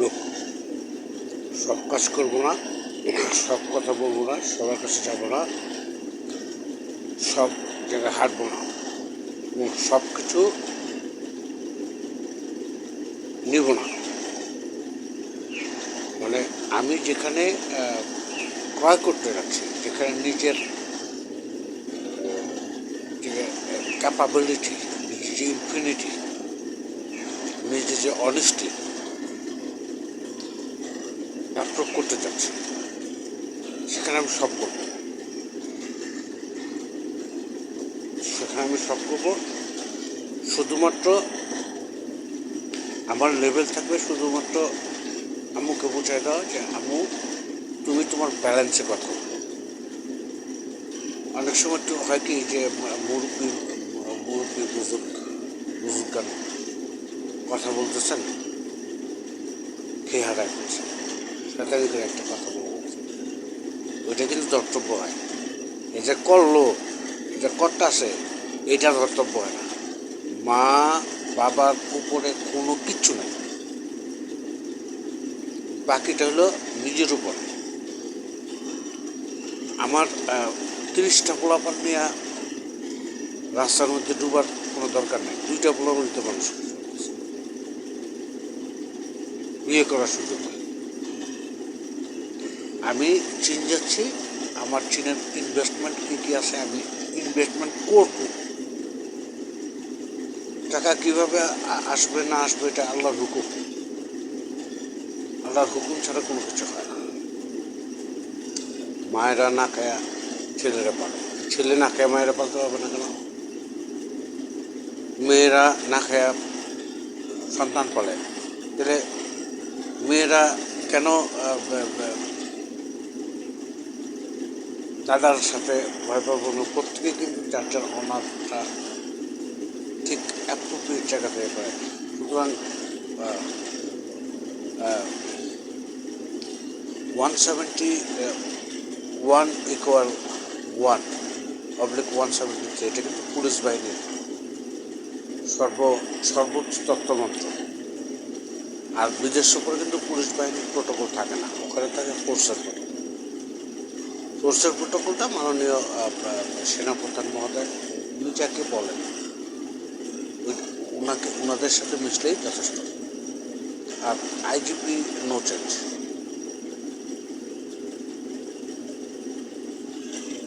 লোক। সব কাজ করব না, সব কথা বলব না, সবার কাছে যাব না, সব জায়গায় হাঁটবো না। এবং সব কিছু নিব না। মানে আমি যেখানে ক্রয় করতে যাচ্ছি, যেখানে নিজের ক্যাপাবিলিটি নিজের যে ইনফিনিটি নিজের যে অনেস্টি অ্যাপ্রুভ করতে চাচ্ছি। সেখানে আমি সব করব। সেখানে আমি সব করব। শুধুমাত্র আমার লেভেল থাকবে শুধুমাত্র আম্মুকে বোঝাই দেওয়া যে, আম্মু, তুমি তোমার ব্যালেন্সে কথা। অনেক সময় তো হয় কি যে, মুরব্বী মুরব্বী বুজুর্গ, বুজুর্গান কথা বলতেছেন, খেয়ে হারায় ফেলছে। তাড়াতাড়ি একটা কথা বলব ওইটা কিন্তু ধর্তব্য হয়। যে করল, এটা করতে আসে এটা ধর্তব্য হয় না। মা বাবার উপরে কোনো কিচ্ছু নেই। বাকিটা হলো নিজের উপর। আমার তিরিশটা পোলাপান নিয়ে রাস্তার মধ্যে ডুবার কোনো দরকার নেই। দুইটা পোলাপান তো মানুষ বিয়ে করার সুযোগ নেই। আমি চীন যাচ্ছি, আমার চীনের ইনভেস্টমেন্ট কী কী আছে আমি ইনভেস্টমেন্ট করব। টাকা কীভাবে আসবে না আসবে এটা আল্লাহর হুকুম। আল্লাহর হুকুম ছাড়া কোনো কিছু হয় না। মায়েরা না খায়া ছেলেরা পারে ছেলে না খায় মায়েরা পালতে পারবে না কেন? মেয়েরা না খায়া সন্তান পালে। তাহলে মেয়েরা কেন দাদার সাথে ভয় পাবো প্রত্যেকে কিন্তু যার যার অনারটা ঠিক অ্যাপ্রোপ্রিয়েট জায়গা থেকে করে সুতরাং one seventy one equal one oblique one seventy three এটা কিন্তু পুলিশ বাহিনীর সর্ব, সর্বোচ্চ তত্ত্বমন্ত্র আর বিদেশ উপরে কিন্তু পুলিশ বাহিনীর প্রোটোকল থাকে না, ওখানে থাকে ফোর্সের ফোর্সের প্রোটোকলটা মাননীয় সেনাপ্রধান মহোদয় উনি যাকে বলেন ওনাকে ওনাদের সাথে মিশলেই যথেষ্ট। আর আইজিপি নো চেঞ্জ